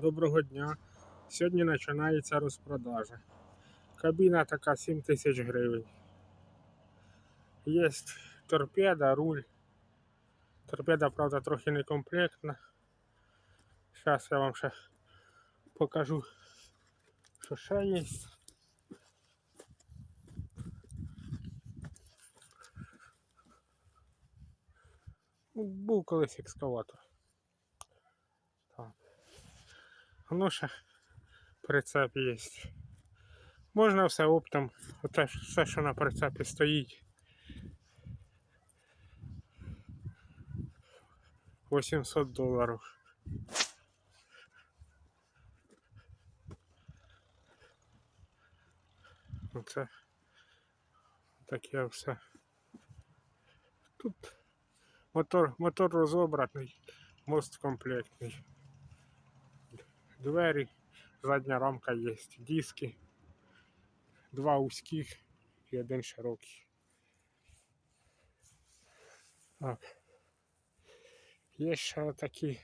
Доброго дня. Сьогодні починається розпродажа. Кабіна така 7 тисяч гривень. Є торпеда, руль. Торпеда, правда, трохи некомплектна. Зараз я вам ще покажу, що ще є. Був колись екскаватор. Так. Воно ще прицеп є. Можна все оптом, оте все, що на прицепі стоїть. 800 доларів. Оце таке все. Тут мотор, мотор розобраний, мост комплектний. Двері, задня рамка є, диски, два узьких і один широкий. Так. Є ще такі.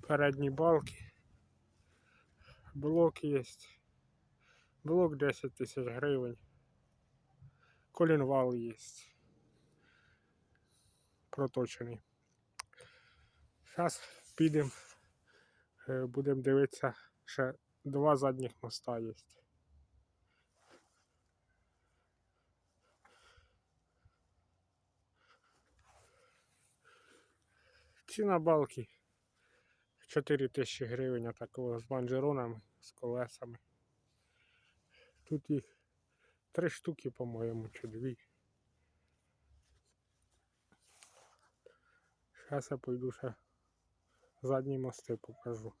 Передні балки. Блок є. Блок 10 тисяч гривень. Колінвал є. Проточений. Зараз підемо, е, будемо дивитися, ще два задніх моста є. Ціна балки 4 тисячі гривень а такого з банджеронами, з колесами. Тут їх три штуки, по-моєму, чи дві. Зараз я пойду ще задні мости покажу.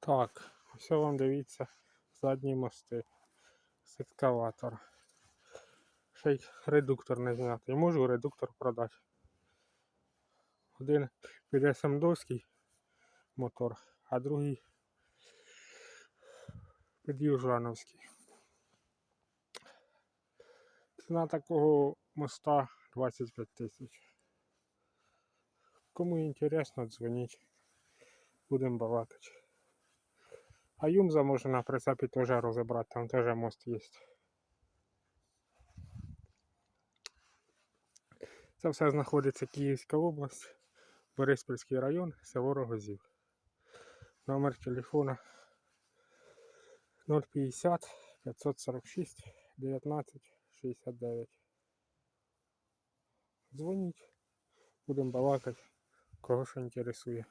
Так, ось вам дивіться задні мости з екскаватора. Ще й редуктор не зняти. Я можу редуктор продати. Один під СМДовський мотор, а другий під Южановський. Ціна такого моста 25 тисяч. Кому інтересно, дзвоніть. Будемо балакати. А юмза можна на прицепі теж розібрати, там теж мост є. Це все знаходиться Київська область, Бориспільський район, село Рогозів. Номер телефона 050 546 19 69. Дзвоніть, будемо балакати, кого що інтересує.